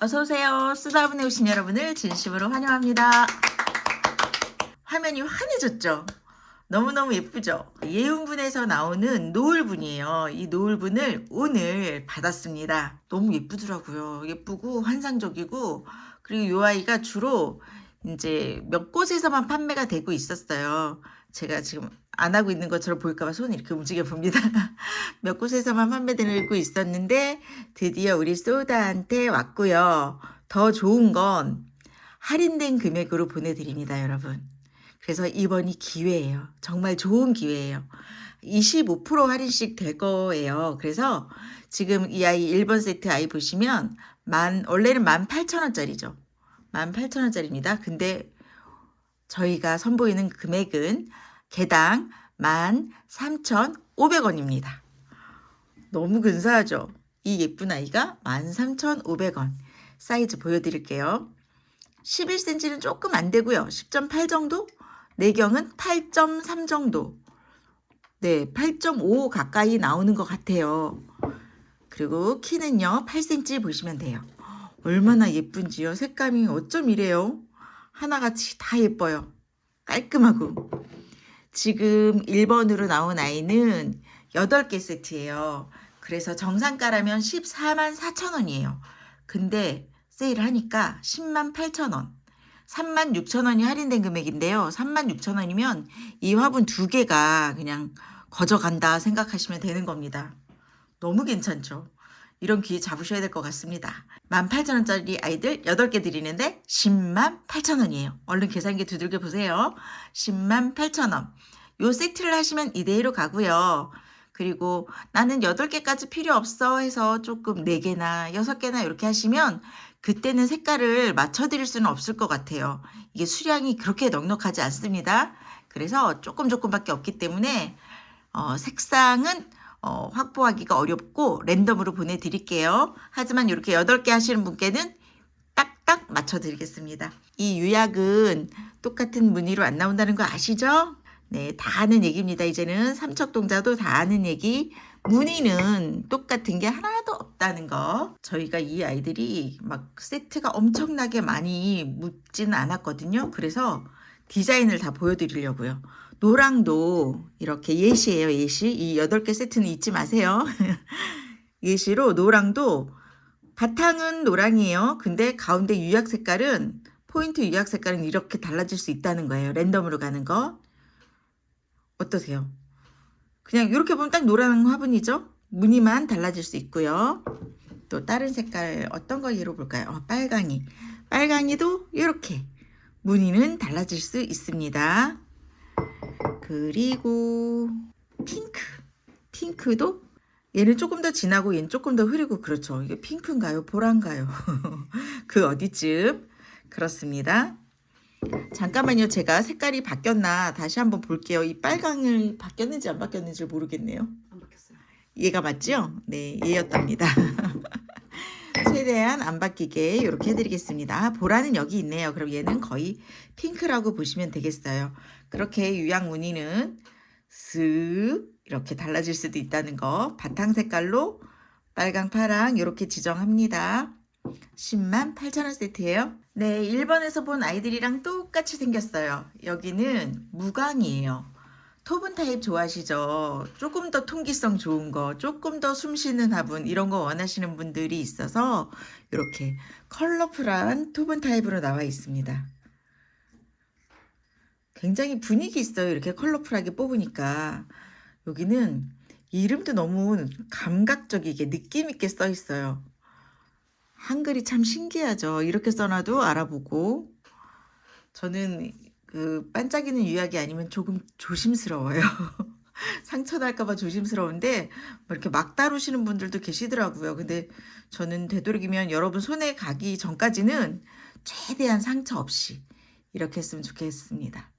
어서오세요. 쓰다분에 오신 여러분을 진심으로 환영합니다. 화면이 환해졌죠? 너무너무 예쁘죠? 예운분에서 나오는 노을분이에요. 이 노을분을 오늘 받았습니다. 너무 예쁘더라고요. 예쁘고 환상적이고, 그리고 이 아이가 주로 이제 몇 곳에서만 판매가 되고 있었어요. 제가 지금 안 하고 있는 것처럼 보일까봐 손을 이렇게 움직여 봅니다. 몇 곳에서만 판매되고 있었는데 드디어 우리 소다한테 왔고요. 더 좋은 건 할인된 금액으로 보내드립니다, 여러분. 그래서 이번이 기회예요. 정말 좋은 기회예요. 25% 할인씩 될 거예요. 그래서 지금 이 아이 1번 세트 아이 보시면 만 원래는 18,000원짜리죠. 18,000원짜리입니다. 근데 저희가 선보이는 금액은 개당 13,500원입니다. 너무 근사하죠? 이 예쁜 아이가 13,500원. 사이즈 보여드릴게요. 11cm는 조금 안 되고요. 10.8 정도? 내경은 8.3 정도. 네, 8.5 가까이 나오는 것 같아요. 그리고 키는요, 8cm 보시면 돼요. 얼마나 예쁜지요. 색감이 어쩜 이래요? 하나같이 다 예뻐요. 깔끔하고. 지금 1번으로 나온 아이는 8개 세트예요. 그래서 정상가라면 14만 4천 원이에요. 근데 세일을 하니까 10만 8천 원. 3만 6천 원이 할인된 금액인데요. 3만 6천 원이면 이 화분 두 개가 그냥 거저간다 생각하시면 되는 겁니다. 너무 괜찮죠? 이런 기회 잡으셔야 될 것 같습니다. 18,000원짜리 아이들 8개 드리는데 10만 8천원이에요. 얼른 계산기 두들겨 보세요. 10만 8천원. 요 세트를 하시면 이대로 가고요. 그리고 나는 8개까지 필요 없어 해서 조금 4개나 6개나 이렇게 하시면 그때는 색깔을 맞춰드릴 수는 없을 것 같아요. 이게 수량이 그렇게 넉넉하지 않습니다. 그래서 조금 조금밖에 없기 때문에 어, 색상은 어, 확보하기가 어렵고 랜덤으로 보내드릴게요. 하지만 이렇게 8개 하시는 분께는 딱딱 맞춰드리겠습니다. 이 유약은 똑같은 무늬로 안 나온다는 거 아시죠? 네, 다 아는 얘기입니다. 이제는 삼척동자도 다 아는 얘기. 무늬는 똑같은 게 하나도 없다는 거. 저희가 이 아이들이 막 세트가 엄청나게 많이 묻지는 않았거든요. 그래서 디자인을 다 보여드리려고요. 노랑도 이렇게 예시예요, 예시. 이 8개 세트는 잊지 마세요. 예시로 노랑도 바탕은 노랑이에요. 근데 가운데 유약 색깔은 포인트 유약 색깔은 이렇게 달라질 수 있다는 거예요. 랜덤으로 가는 거. 어떠세요? 그냥 이렇게 보면 딱 노란 화분이죠? 무늬만 달라질 수 있고요. 또 다른 색깔 어떤 거 예로 볼까요? 어, 빨강이. 빨강이도 이렇게 무늬는 달라질 수 있습니다. 그리고 핑크. 핑크도 얘는 조금 더 진하고 얘는 조금 더 흐리고 그렇죠. 이게 핑크인가요? 보라인가요? 그 어디쯤? 그렇습니다. 잠깐만요. 제가 색깔이 바뀌었나 다시 한번 볼게요. 이 빨강을 바뀌었는지 안 바뀌었는지 모르겠네요. 안 바뀌었어요. 얘가 맞죠? 네, 얘였답니다. 최대한 안 바뀌게 이렇게 해드리겠습니다. 보라는 여기 있네요. 그럼 얘는 거의 핑크라고 보시면 되겠어요. 그렇게 유약 무늬는 슥 이렇게 달라질 수도 있다는 거. 바탕 색깔로 빨강, 파랑 이렇게 지정합니다. 10만 8천원 세트예요. 네, 1번에서 본 아이들이랑 똑같이 생겼어요. 여기는 무광이에요. 토분 타입 좋아하시죠? 조금 더 통기성 좋은 거, 조금 더 숨쉬는 화분 이런 거 원하시는 분들이 있어서 이렇게 컬러풀한 토분 타입으로 나와 있습니다. 굉장히 분위기 있어요. 이렇게 컬러풀하게 뽑으니까. 여기는 이름도 너무 감각적이게 느낌 있게 써 있어요. 한글이 참 신기하죠. 이렇게 써놔도 알아보고. 저는 그 반짝이는 유약이 아니면 조금 조심스러워요. 상처 날까봐 조심스러운데 뭐 이렇게 막 다루시는 분들도 계시더라고요. 근데 저는 되도록이면 여러분 손에 가기 전까지는 최대한 상처 없이 이렇게 했으면 좋겠습니다.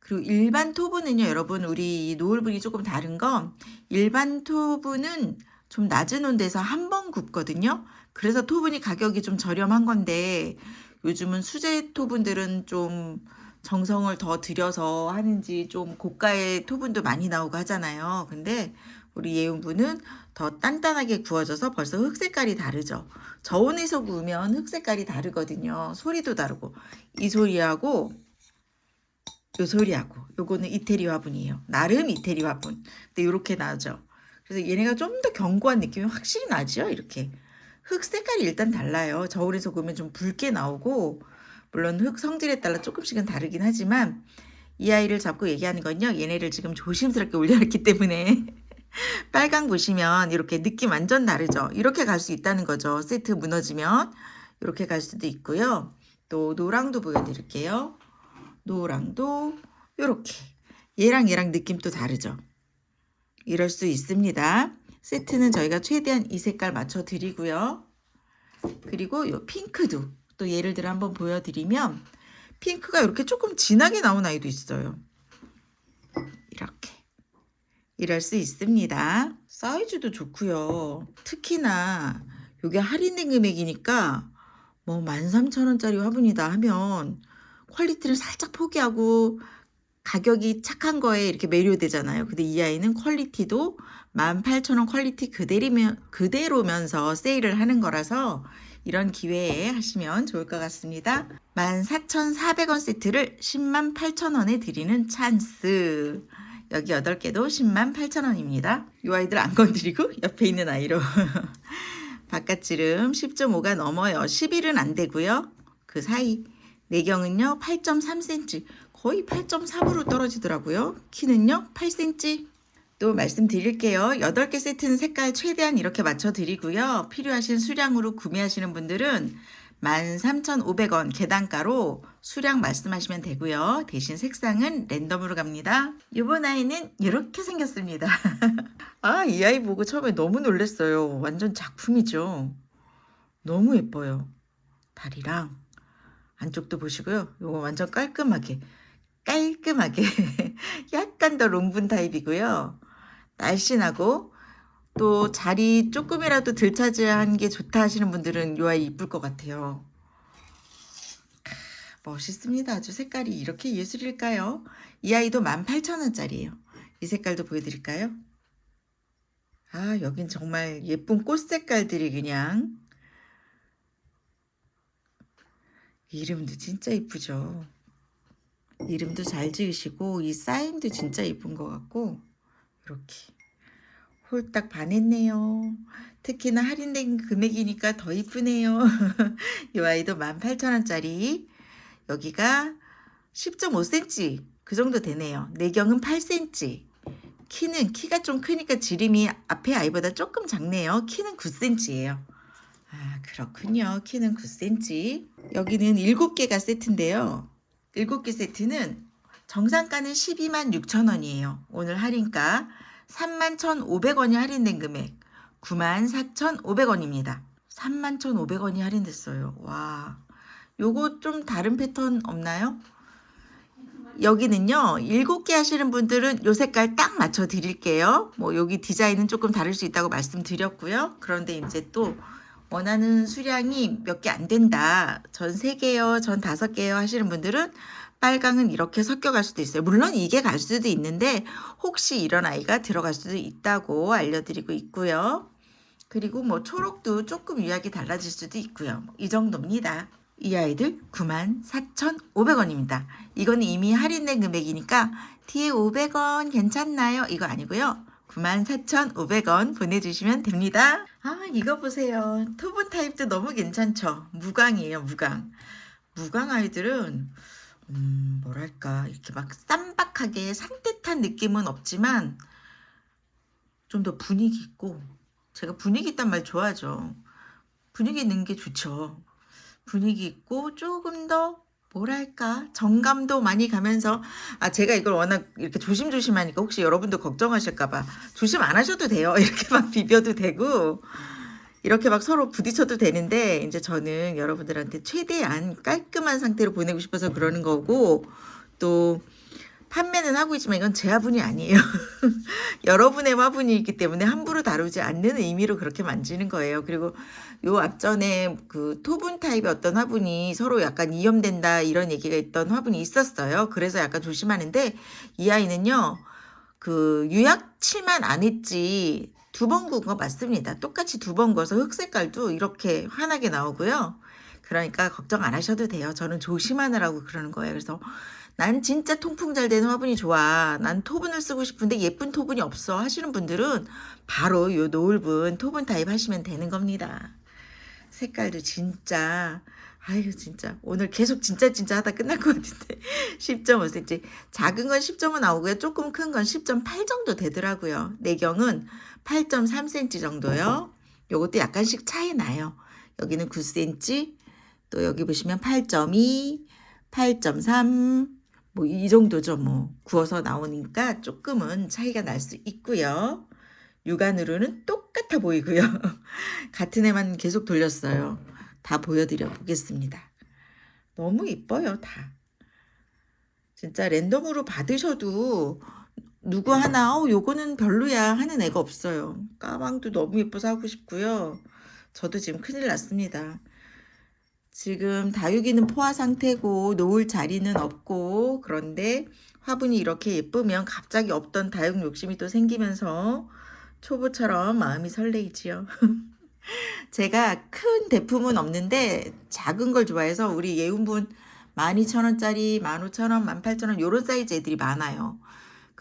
그리고 일반 토브는요, 여러분, 우리 이 노을분이 조금 다른 건 일반 토브는 좀 낮은 온도에서 한 번 굽거든요. 그래서 토분이 가격이 좀 저렴한 건데 요즘은 수제 토분들은 좀 정성을 더 들여서 하는지 좀 고가의 토분도 많이 나오고 하잖아요. 근데 우리 예윤부는 더 단단하게 구워져서 벌써 흑 색깔이 다르죠. 저온에서 구우면 흑 색깔이 다르거든요. 소리도 다르고 이 소리하고 요 소리하고 요거는 이태리 화분이에요. 나름 이태리 화분. 근데 요렇게 나죠. 그래서 얘네가 좀 더 견고한 느낌이 확실히 나죠. 이렇게 흙 색깔이 일단 달라요. 저울에서 구우면 좀 붉게 나오고 물론 흙 성질에 따라 조금씩은 다르긴 하지만 이 아이를 잡고 얘기하는 건요. 얘네를 지금 조심스럽게 올려놨기 때문에 빨강 보시면 이렇게 느낌 완전 다르죠. 이렇게 갈 수 있다는 거죠. 세트 무너지면 이렇게 갈 수도 있고요. 또 노랑도 보여드릴게요. 노랑도 이렇게 얘랑 얘랑 느낌 또 다르죠. 이럴 수 있습니다. 세트는 저희가 최대한 이 색깔 맞춰 드리고요. 그리고 요 핑크도 또 예를 들어 한번 보여드리면 핑크가 이렇게 조금 진하게 나온 아이도 있어요. 이렇게 이럴 수 있습니다. 사이즈도 좋고요. 특히나 이게 할인된 금액이니까 뭐 13,000원짜리 화분이다 하면 퀄리티를 살짝 포기하고 가격이 착한 거에 이렇게 매료되잖아요. 근데 이 아이는 퀄리티도 18,000원 퀄리티 그대리면, 그대로면서 세일을 하는 거라서 이런 기회에 하시면 좋을 것 같습니다. 14,400원 세트를 10만 8천원에 드리는 찬스. 여기 8개도 10만 8천원입니다. 이 아이들 안 건드리고 옆에 있는 아이로. 바깥지름 10.5가 넘어요. 11은 안 되고요. 그 사이. 내경은요 8.3cm 거의 8.3으로 떨어지더라고요. 키는요 8cm. 또 말씀드릴게요. 8개 세트는 색깔 최대한 이렇게 맞춰 드리고요. 필요하신 수량으로 구매하시는 분들은 13,500원 계단가로 수량 말씀하시면 되고요. 대신 색상은 랜덤으로 갑니다. 이번 아이는 이렇게 생겼습니다. 아, 이 아이 보고 처음에 너무 놀랐어요. 완전 작품이죠. 너무 예뻐요. 다리랑 안쪽도 보시고요. 이거 완전 깔끔하게 깔끔하게 약간 더 롱분 타입이고요. 날씬하고 또 자리 조금이라도 덜 차지한 게 좋다 하시는 분들은 이 아이 이쁠 것 같아요. 멋있습니다. 아주 색깔이 이렇게 예술일까요? 이 아이도 18,000원짜리예요. 이 색깔도 보여드릴까요? 아, 여긴 정말 예쁜 꽃 색깔들이 그냥 이름도 진짜 이쁘죠. 이름도 잘 지으시고 이 사인도 진짜 이쁜 것 같고 이렇게 홀딱 반했네요. 특히나 할인된 금액이니까 더 이쁘네요. 이 아이도 18,000원짜리 여기가 10.5cm 그 정도 되네요. 내경은 8cm 키는 키가 좀 크니까 지름이 앞에 아이보다 조금 작네요. 키는 9cm예요. 아 그렇군요. 키는 9cm 여기는 7개가 세트인데요. 7개 세트는 정상가는 12만 6천 원이에요. 오늘 할인가 3만 1,500원이 할인된 금액 9만 4,500원입니다. 3만 1,500원이 할인됐어요. 와, 요거 좀 다른 패턴 없나요? 여기는요, 7개 하시는 분들은 요 색깔 딱 맞춰 드릴게요. 뭐, 여기 디자인은 조금 다를 수 있다고 말씀드렸고요. 그런데 이제 또 원하는 수량이 몇 개 안 된다. 전 3개요, 전 5개요 하시는 분들은 빨강은 이렇게 섞여갈 수도 있어요. 물론 이게 갈 수도 있는데 혹시 이런 아이가 들어갈 수도 있다고 알려드리고 있고요. 그리고 뭐 초록도 조금 유약이 달라질 수도 있고요. 이 정도입니다. 이 아이들 94,500원입니다. 이건 이미 할인된 금액이니까 뒤에 500원 괜찮나요? 이거 아니고요. 94,500원 보내주시면 됩니다. 아, 이거 보세요. 토분 타입도 너무 괜찮죠? 무광이에요, 무광. 무광 아이들은, 음, 뭐랄까, 이렇게 막 쌈박하게 산뜻한 느낌은 없지만, 좀 더 분위기 있고, 제가 분위기 있단 말 좋아하죠. 분위기 있는 게 좋죠. 분위기 있고, 조금 더 뭐랄까 정감도 많이 가면서 아 제가 이걸 워낙 이렇게 조심조심하니까 혹시 여러분도 걱정하실까봐 조심 안 하셔도 돼요 이렇게 막 비벼도 되고 이렇게 막 서로 부딪혀도 되는데 이제 저는 여러분들한테 최대한 깔끔한 상태로 보내고 싶어서 그러는 거고 또 판매는 하고 있지만 이건 제 화분이 아니에요. 여러분의 화분이 있기 때문에 함부로 다루지 않는 의미로 그렇게 만지는 거예요. 그리고 요 앞전에 그 토분 타입의 어떤 화분이 서로 약간 이염된다 이런 얘기가 있던 화분이 있었어요. 그래서 약간 조심하는데 이 아이는요. 그 유약 칠만 안 했지 두 번 구운 거 맞습니다. 똑같이 두 번 구워서 흑 색깔도 이렇게 환하게 나오고요. 그러니까 걱정 안 하셔도 돼요. 저는 조심하느라고 그러는 거예요. 그래서 난 진짜 통풍 잘 되는 화분이 좋아. 난 토분을 쓰고 싶은데 예쁜 토분이 없어 하시는 분들은 바로 요 노을분 토분 타입 하시면 되는 겁니다. 색깔도 진짜 아유 진짜 오늘 계속 진짜 진짜 하다 끝날 것 같은데 10.5cm 작은 건 10.5 나오고요 조금 큰 건 10.8 정도 되더라고요 내경은 8.3cm 정도요. 요것도 약간씩 차이 나요. 여기는 9cm 또 여기 보시면 8.2 8.3 뭐 이 정도죠 뭐. 구워서 나오니까 조금은 차이가 날 수 있고요. 육안으로는 똑같아 보이고요. 같은 애만 계속 돌렸어요. 다 보여드려 보겠습니다. 너무 이뻐요, 다. 진짜 랜덤으로 받으셔도 누구 하나, 어, 요거는 별로야 하는 애가 없어요. 까망도 너무 예뻐서 하고 싶고요. 저도 지금 큰일 났습니다. 지금 다육이는 포화 상태고 놓을 자리는 없고 그런데 화분이 이렇게 예쁘면 갑자기 없던 다육 욕심이 또 생기면서 초보처럼 마음이 설레이지요. 제가 큰 대품은 없는데 작은 걸 좋아해서 우리 예운분 12,000원짜리, 15,000원, 18,000원 요런 사이즈 애들이 많아요.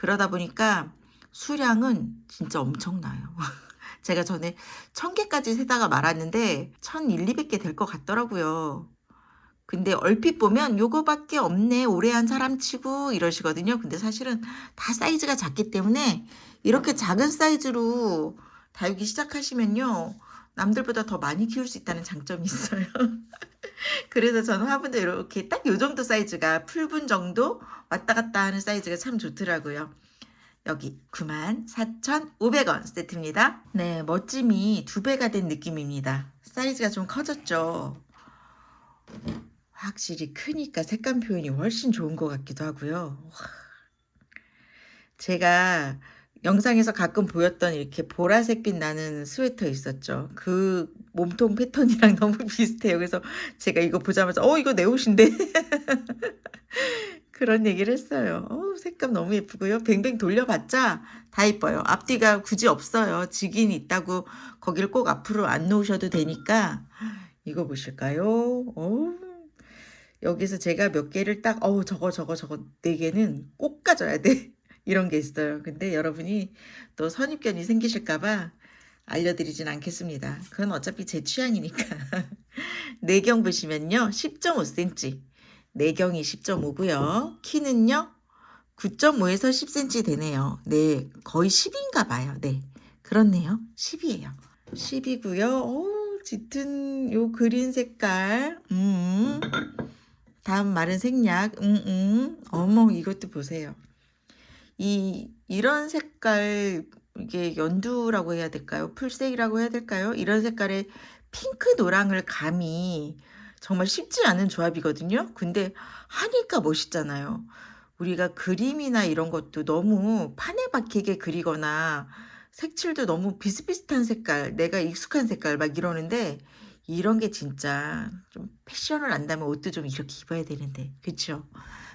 그러다 보니까 수량은 진짜 엄청나요. 제가 전에 1000개까지 세다가 말았는데 1000, 1, 200개 될 것 같더라고요. 근데 얼핏 보면 요거밖에 없네 오래 한 사람 치고 이러시거든요. 근데 사실은 다 사이즈가 작기 때문에 이렇게 작은 사이즈로 다육이 시작하시면요. 남들보다 더 많이 키울 수 있다는 장점이 있어요. 그래서 저는 화분도 이렇게 딱 요 정도 사이즈가 풀분 정도 왔다 갔다 하는 사이즈가 참 좋더라고요. 여기 94,500원 세트입니다. 네, 멋짐이 두 배가 된 느낌입니다. 사이즈가 좀 커졌죠. 확실히 크니까 색감 표현이 훨씬 좋은 것 같기도 하고요. 와. 제가 영상에서 가끔 보였던 이렇게 보라색빛 나는 스웨터 있었죠. 그 몸통 패턴이랑 너무 비슷해요. 그래서 제가 이거 보자마자 어 이거 내 옷인데 그런 얘기를 했어요. 어, 색감 너무 예쁘고요. 뱅뱅 돌려봤자 다 예뻐요. 앞뒤가 굳이 없어요. 직인 있다고 거길 꼭 앞으로 안 놓으셔도 되니까 이거 보실까요? 어, 여기서 제가 몇 개를 딱 어우 저거 저거 저거 네 개는 꼭 가져야 돼. 이런 게 있어요. 근데 여러분이 또 선입견이 생기실까봐 알려드리진 않겠습니다. 그건 어차피 제 취향이니까. 내경 보시면요. 10.5cm. 내경이 10.5고요. 키는요. 9.5에서 10cm 되네요. 네. 거의 10인가 봐요. 네. 그렇네요. 10이에요. 10이고요. 오, 짙은 요 그린 색깔. 음. 다음 마른 생략. 음, 음. 어머, 이것도 보세요. 이 이런 색깔 이게 연두라고 해야 될까요? 풀색이라고 해야 될까요? 이런 색깔의 핑크 노랑을 감이 정말 쉽지 않은 조합이거든요. 근데 하니까 멋있잖아요. 우리가 그림이나 이런 것도 너무 판에 박히게 그리거나 색칠도 너무 비슷비슷한 색깔, 내가 익숙한 색깔 막 이러는데 이런 게 진짜 좀 패션을 안다면 옷도 좀 이렇게 입어야 되는데 그쵸?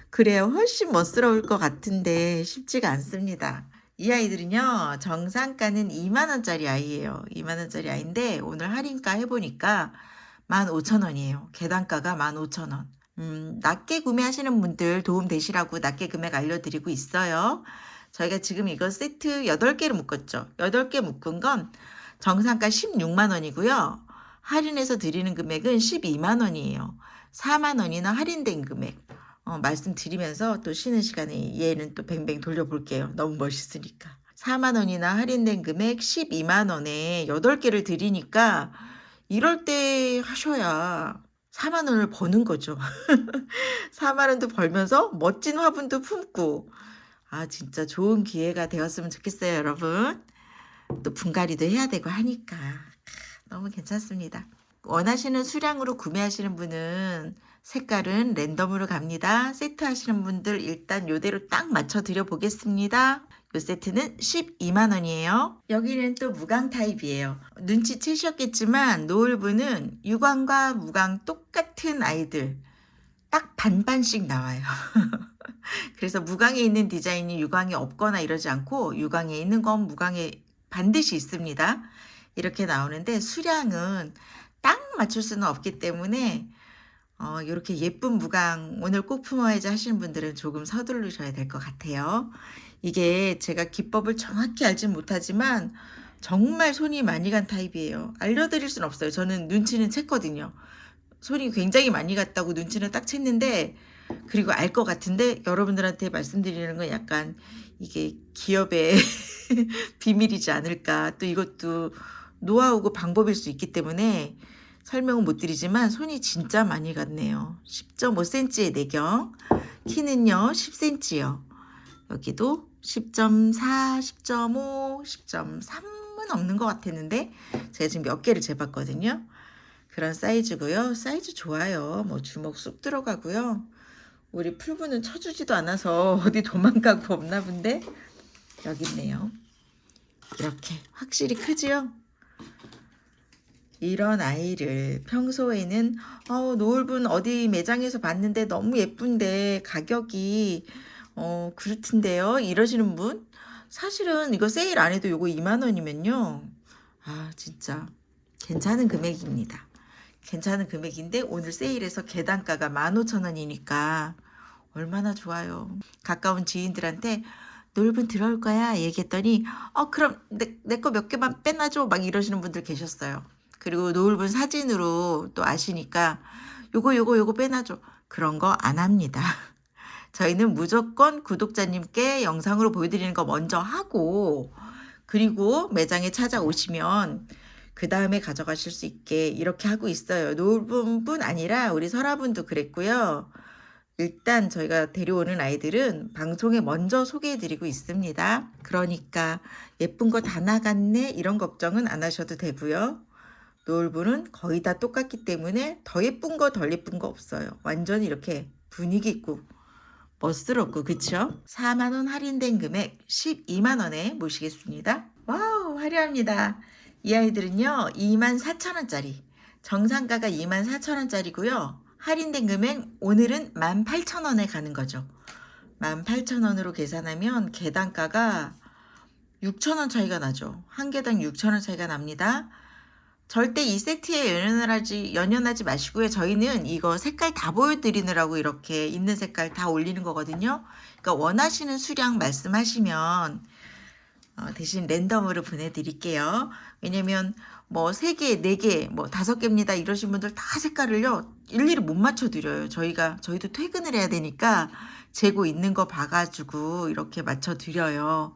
그래야 훨씬 멋스러울 것 같은데 쉽지가 않습니다. 이 아이들은요 정상가는 2만원짜리 아이예요. 2만원짜리 아이인데 오늘 할인가 해보니까 15,000원이에요. 계단가가 15,000원. 음, 낮게 구매하시는 분들 도움 되시라고 낮게 금액 알려드리고 있어요. 저희가 지금 이거 세트 8개를 묶었죠. 8개 묶은 건 정상가 16만원이고요. 할인해서 드리는 금액은 12만원이에요. 4만원이나 할인된 금액. 어, 말씀드리면서 또 쉬는 시간에 얘는 또 뱅뱅 돌려볼게요. 너무 멋있으니까. 4만 원이나 할인된 금액 12만 원에 8개를 드리니까 이럴 때 하셔야 4만 원을 버는 거죠. 4만 원도 벌면서 멋진 화분도 품고 아 진짜 좋은 기회가 되었으면 좋겠어요, 여러분. 또 분갈이도 해야 되고 하니까 너무 괜찮습니다. 원하시는 수량으로 구매하시는 분은 색깔은 랜덤으로 갑니다. 세트 하시는 분들 일단 요대로 딱 맞춰 드려 보겠습니다. 요 세트는 12만원이에요. 여기는 또 무광 타입이에요. 눈치채셨겠지만 노을부는 유광과 무광 똑같은 아이들 딱 반반씩 나와요. 그래서 무광에 있는 디자인이 유광에 없거나 이러지 않고 유광에 있는 건 무광에 반드시 있습니다. 이렇게 나오는데 수량은 딱 맞출 수는 없기 때문에 어, 이렇게 예쁜 무광 오늘 꼭 품어야지 하시는 분들은 조금 서두르셔야 될 것 같아요. 이게 제가 기법을 정확히 알진 못하지만 정말 손이 많이 간 타입이에요. 알려드릴 순 없어요. 저는 눈치는 챘거든요. 손이 굉장히 많이 갔다고 눈치는 딱 챘는데 그리고 알 것 같은데 여러분들한테 말씀드리는 건 약간 이게 기업의 비밀이지 않을까. 또 이것도 노하우고 방법일 수 있기 때문에 설명은 못 드리지만 손이 진짜 많이 갔네요. 10.5cm의 내경. 키는요, 10cm요. 여기도 10.4, 10.5, 10.3은 없는 것 같았는데 제가 지금 몇 개를 재봤거든요. 그런 사이즈고요. 사이즈 좋아요. 뭐 주먹 쑥 들어가고요. 우리 풀부는 쳐주지도 않아서 어디 도망가고 없나 본데 여기 있네요. 이렇게 확실히 크지요? 이런 아이를 평소에는 어, 노을분 어디 매장에서 봤는데 너무 예쁜데 가격이 어, 그렇던데요? 이러시는 분? 사실은 이거 세일 안 해도 요거 2만 원이면요. 아 진짜 괜찮은 금액입니다. 괜찮은 금액인데 오늘 세일해서 개단가가 15,000원이니까 얼마나 좋아요. 가까운 지인들한테 노을분 들어올 거야? 얘기했더니 어 그럼 내거 몇 개만 빼놔줘. 막 이러시는 분들 계셨어요 그리고 노을분 사진으로 또 아시니까 요거 요거 요거 빼놔줘 그런 거 안 합니다. 저희는 무조건 구독자님께 영상으로 보여드리는 거 먼저 하고 그리고 매장에 찾아오시면 그 다음에 가져가실 수 있게 이렇게 하고 있어요. 노을분뿐 아니라 우리 설아분도 그랬고요. 일단 저희가 데려오는 아이들은 방송에 먼저 소개해드리고 있습니다. 그러니까 예쁜 거 다 나갔네 이런 걱정은 안 하셔도 되고요. 노을부는 거의 다 똑같기 때문에 더 예쁜 거 덜 예쁜 거 없어요. 완전 이렇게 분위기 있고 멋스럽고 그쵸? 4만원 할인된 금액 12만원에 모시겠습니다. 와우 화려합니다. 이 아이들은요 2만 4천원짜리 정상가가 2만 4천원짜리고요. 할인된 금액 오늘은 1만 8천원에 가는 거죠. 1만 8천원으로 계산하면 계단가가 6천원 차이가 나죠. 한 개당 6천원 차이가 납니다. 절대 이 세트에 연연하지 연연하지 마시고요. 저희는 이거 색깔 다 보여드리느라고 이렇게 있는 색깔 다 올리는 거거든요. 그러니까 원하시는 수량 말씀하시면 어, 대신 랜덤으로 보내드릴게요. 왜냐면 뭐세 개, 네 개, 뭐 다섯 개입니다. 이러신 분들 다 색깔을요 일일이 못 맞춰드려요. 저희가 저희도 퇴근을 해야 되니까 재고 있는 거 봐가지고 이렇게 맞춰드려요.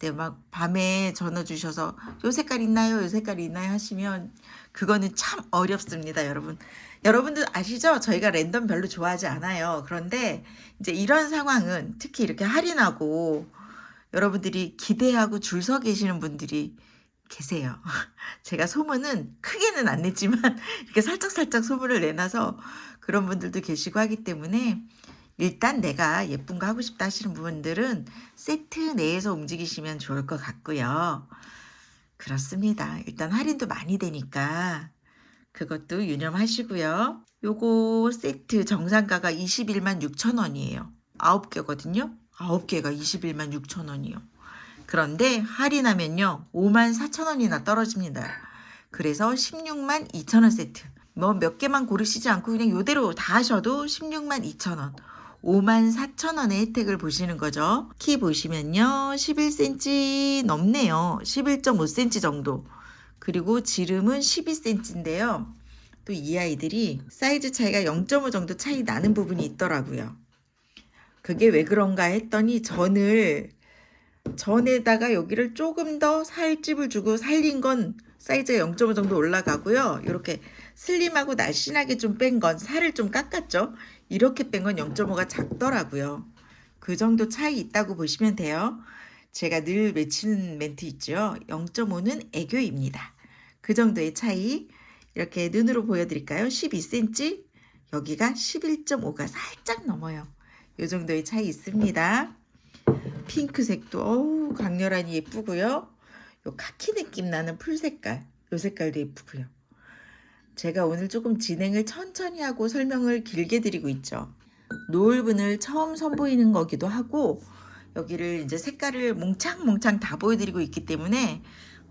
근데 막 밤에 전화 주셔서 요 색깔 있나요? 요 색깔 있나요? 하시면 그거는 참 어렵습니다, 여러분. 여러분들 아시죠? 저희가 랜덤 별로 좋아하지 않아요. 그런데 이제 이런 상황은 특히 이렇게 할인하고 여러분들이 기대하고 줄 서 계시는 분들이 계세요. 제가 소문은 크게는 안 냈지만 이렇게 살짝살짝 소문을 내놔서 그런 분들도 계시고 하기 때문에 일단 내가 예쁜 거 하고 싶다 하시는 분들은 세트 내에서 움직이시면 좋을 것 같고요. 그렇습니다. 일단 할인도 많이 되니까 그것도 유념하시고요. 요거 세트 정상가가 21만 6천 원이에요. 9개거든요. 9개가 21만 6천 원이요. 그런데 할인하면요. 5만 4천 원이나 떨어집니다. 그래서 16만 2천 원 세트. 뭐 몇 개만 고르시지 않고 그냥 요대로 다 하셔도 16만 2천 원. 5만 4천 원의 혜택을 보시는 거죠. 키 보시면요. 11cm 넘네요. 11.5cm 정도. 그리고 지름은 12cm인데요. 또 이 아이들이 사이즈 차이가 0.5 정도 차이 나는 부분이 있더라고요. 그게 왜 그런가 했더니 전을 전에다가 여기를 조금 더 살집을 주고 살린 건 사이즈가 0.5 정도 올라가고요. 이렇게 슬림하고 날씬하게 좀 뺀 건 살을 좀 깎았죠. 이렇게 뺀 건 0.5가 작더라고요. 그 정도 차이 있다고 보시면 돼요. 제가 늘 외치는 멘트 있죠. 0.5는 애교입니다. 그 정도의 차이 이렇게 눈으로 보여드릴까요? 12cm 여기가 11.5가 살짝 넘어요. 이 정도의 차이 있습니다. 핑크색도 어우 강렬하니 예쁘고요. 요 카키 느낌 나는 풀 색깔 요 색깔도 예쁘고요. 제가 오늘 조금 진행을 천천히 하고 설명을 길게 드리고 있죠. 노을분을 처음 선보이는 거기도 하고 여기를 이제 색깔을 몽창몽창 다 보여드리고 있기 때문에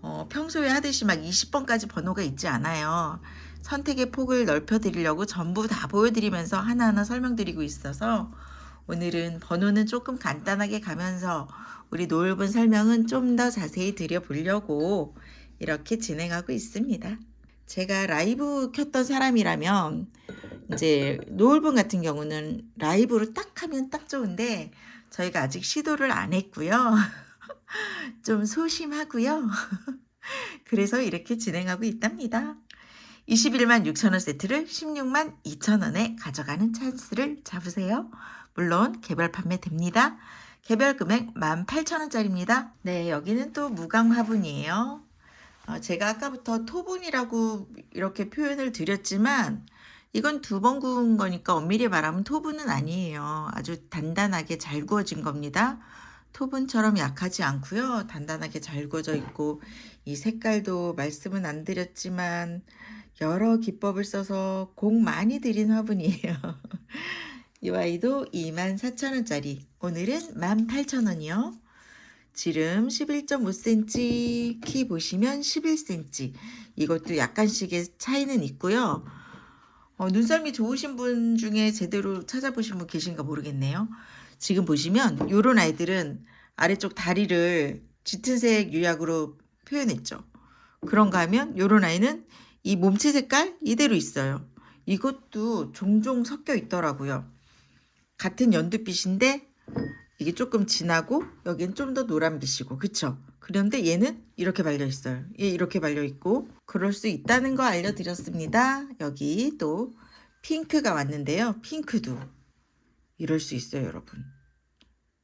어, 평소에 하듯이 막 20번까지 번호가 있지 않아요. 선택의 폭을 넓혀드리려고 전부 다 보여드리면서 하나하나 설명드리고 있어서 오늘은 번호는 조금 간단하게 가면서 우리 노을분 설명은 좀 더 자세히 드려보려고 이렇게 진행하고 있습니다. 제가 라이브 켰던 사람이라면 이제 노을분 같은 경우는 라이브로 딱 하면 딱 좋은데 저희가 아직 시도를 안 했고요. 좀 소심하고요. 그래서 이렇게 진행하고 있답니다. 21만 6천원 세트를 16만 2천원에 가져가는 찬스를 잡으세요. 물론 개별 판매됩니다. 개별 금액 18,000원짜리입니다. 네, 여기는 또 무광 화분이에요. 어, 제가 아까부터 토분이라고 이렇게 표현을 드렸지만 이건 두 번 구운 거니까 엄밀히 말하면 토분은 아니에요. 아주 단단하게 잘 구워진 겁니다. 토분처럼 약하지 않고요. 단단하게 잘 구워져 있고 이 색깔도 말씀은 안 드렸지만 여러 기법을 써서 공 많이 들인 화분이에요. 이 아이도 24,000원짜리. 오늘은 18,000원이요. 지름 11.5cm, 키 보시면 11cm. 이것도 약간씩의 차이는 있고요. 어, 눈썰미 좋으신 분 중에 제대로 찾아보신 분 계신가 모르겠네요. 지금 보시면 요런 아이들은 아래쪽 다리를 짙은색 유약으로 표현했죠. 그런가 하면 요런 아이는 이 몸체 색깔 이대로 있어요. 이것도 종종 섞여 있더라고요. 같은 연두빛인데 이게 조금 진하고 여긴 좀더 노란빛이고 그쵸? 그런데 얘는 이렇게 발려 있어요. 얘 이렇게 발려 있고 그럴 수 있다는 거 알려드렸습니다. 여기 또 핑크가 왔는데요. 핑크도 이럴 수 있어요, 여러분.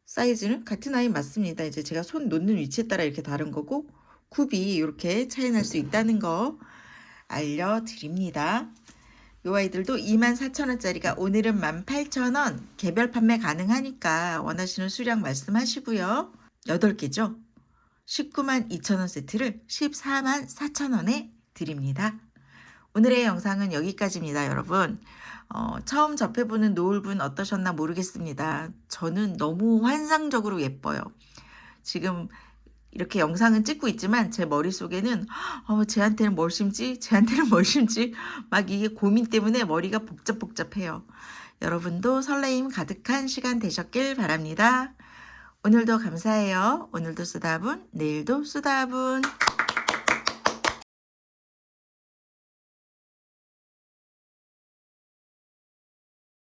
사이즈는 같은 아이 맞습니다. 이제 제가 손 놓는 위치에 따라 이렇게 다른 거고 굽이 이렇게 차이 날 수 있다는 거 알려드립니다. 요 아이들도 24,000원짜리가 오늘은 18,000원 개별 판매 가능하니까 원하시는 수량 말씀하시고요. 8개죠. 19만 2천원 세트를 14만 4천원에 드립니다. 오늘의 영상은 여기까지입니다, 여러분. 어, 처음 접해보는 노을분 어떠셨나 모르겠습니다. 저는 너무 환상적으로 예뻐요. 지금 이렇게 영상은 찍고 있지만 제 머릿속에는 어, 쟤한테는 뭘 심지? 쟤한테는 뭘 심지? 막 이게 고민 때문에 머리가 복잡복잡해요. 여러분도 설레임 가득한 시간 되셨길 바랍니다. 오늘도 감사해요. 오늘도 수다분, 내일도 수다분.